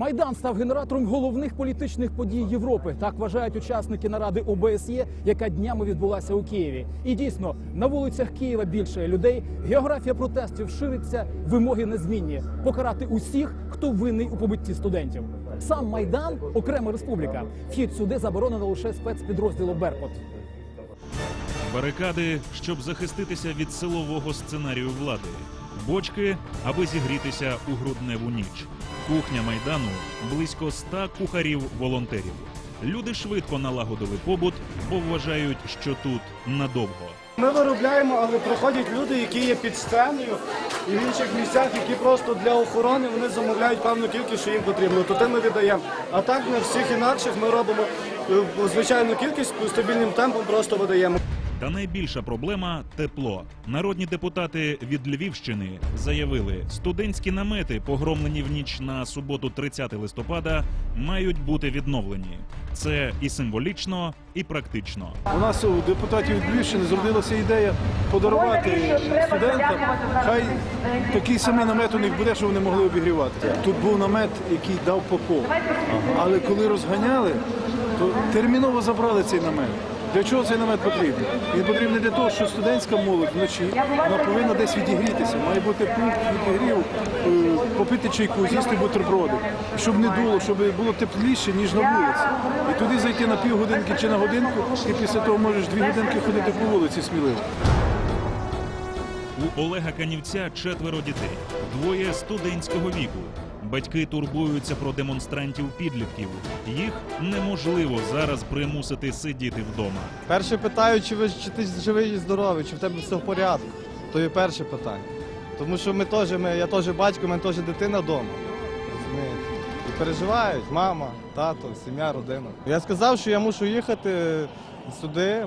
Майдан став генератором головних політичних подій Європи. Так вважають учасники наради ОБСЄ, яка днями відбулася у Києві. І дійсно на вулицях Києва більше людей. Географія протестів шириться, вимоги незмінні покарати усіх, хто винний у побитті студентів. Сам майдан окрема республіка. Вхід сюди заборонено лише спецпідрозділу Беркут. Барикади, щоб захиститися від силового сценарію влади. Бочки, аби зігрітися у грудневу ніч. Кухня майдану близько ста кухарів-волонтерів. Люди швидко налагодили побут, бо вважають, що тут надовго. Ми виробляємо, але приходять люди, які є під сценою і в інших місцях, які просто для охорони вони замовляють певну кількість, що їм потрібно. То те ми віддаємо. А так на всіх інакших ми робимо е, звичайну кількість стабільним темпом, просто видаємо. Та найбільша проблема тепло. Народні депутати від Львівщини заявили, студентські намети, погромлені в ніч на суботу, 30 листопада, мають бути відновлені. Це і символічно, і практично. У нас у депутатів від Львівщини зродилася ідея подарувати студентам. Хай такий самий намет у них буде, що вони могли обігрівати. Тут був намет, який дав Попов. Але коли розганяли, то терміново забрали цей намет. Для чого цей намет потрібен? Він потрібен для того, що студентська молодь вночі вона повинна десь відігрітися. Має бути пункт відігріву, е, попити чайку, з'їсти бутерброди, щоб не дуло, щоб було тепліше, ніж на вулиці. І туди зайти на півгодинки чи на годинку, і після того можеш дві годинки ходити по вулиці сміливо. У Олега Канівця четверо дітей, двоє студентського віку. Батьки турбуються про демонстрантів підлітків. Їх неможливо зараз примусити сидіти вдома. Перше питаю, чи ви чи ти живий і здоровий, чи в тебе все в порядку. То є перше питання. Тому що ми теж, ми, я теж батько, мене теж дитина вдома. І переживають мама, тато, сім'я, родина. Я сказав, що я мушу їхати сюди,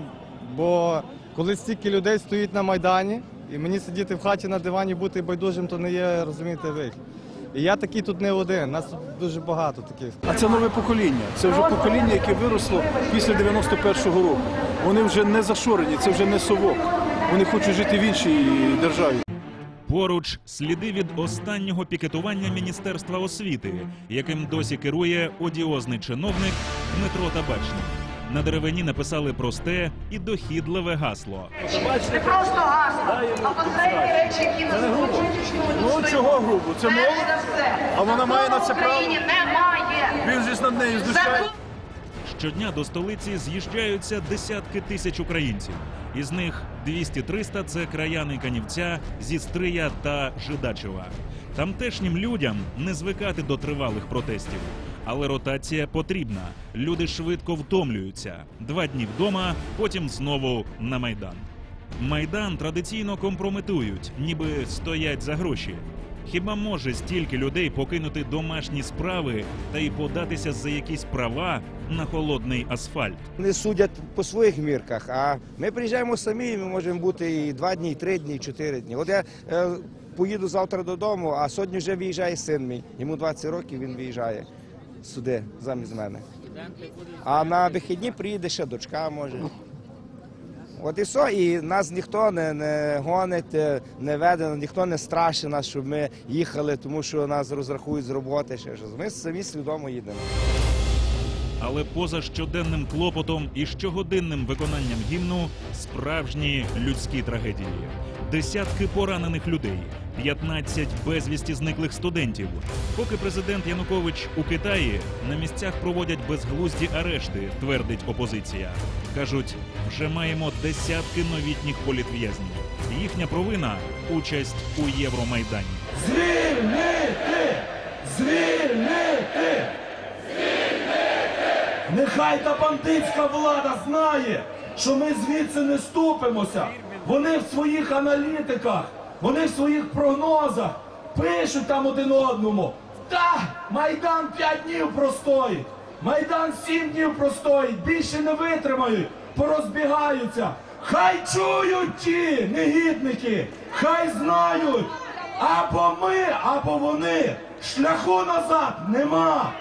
бо коли стільки людей стоїть на Майдані, і мені сидіти в хаті на дивані, бути байдужим, то не є, розумієте, вихід. І я такий тут не один, нас тут дуже багато таких. А це нове покоління. Це вже покоління, яке виросло після 91-го року. Вони вже не зашорені, це вже не совок. Вони хочуть жити в іншій державі. Поруч сліди від останнього пікетування Міністерства освіти, яким досі керує одіозний чиновник Дмитро Табачник. На деревині написали просте і дохідливе гасло. Не просто гасло, а конкретні речі, які нас звучать, Ну чого грубо? Це все, А вона має на це право? Україні немає. він ж над нею знущає. Щодня до столиці з'їжджаються десятки тисяч українців. Із них 200-300 – це краяни Канівця, Зістрия та Жидачева. Тамтешнім людям не звикати до тривалих протестів. Але ротація потрібна. Люди швидко втомлюються. Два дні вдома, потім знову на майдан. Майдан традиційно компрометують, ніби стоять за гроші. Хіба може стільки людей покинути домашні справи та й податися за якісь права на холодний асфальт? Вони судять по своїх мірках, а ми приїжджаємо самі, ми можемо бути і два дні, і три дні, і чотири дні. От я е, поїду завтра додому, а сьогодні вже виїжджає син мій. Йому 20 років він виїжджає сюди замість мене. А на вихідні приїде ще дочка може. От і все, і нас ніхто не, не гонить, е, не веде, ніхто не страшить нас, щоб ми їхали, тому що нас розрахують з роботи. Ще щось. Ми самі свідомо їдемо. Але поза щоденним клопотом і щогодинним виконанням гімну справжні людські трагедії. Десятки поранених людей, 15 безвісті зниклих студентів. Поки президент Янукович у Китаї на місцях проводять безглузді арешти, твердить опозиція. Кажуть, вже маємо десятки новітніх політв'язнів. Їхня провина участь у Євромайдані. Звільнити! Звільнити! Нехай та бандитська влада знає, що ми звідси не ступимося. Вони в своїх аналітиках, вони в своїх прогнозах пишуть там один одному. Та Майдан п'ять днів простоїть, Майдан сім днів простоїть, більше не витримають, порозбігаються. Хай чують ті негідники, хай знають. Або ми, або вони. Шляху назад нема.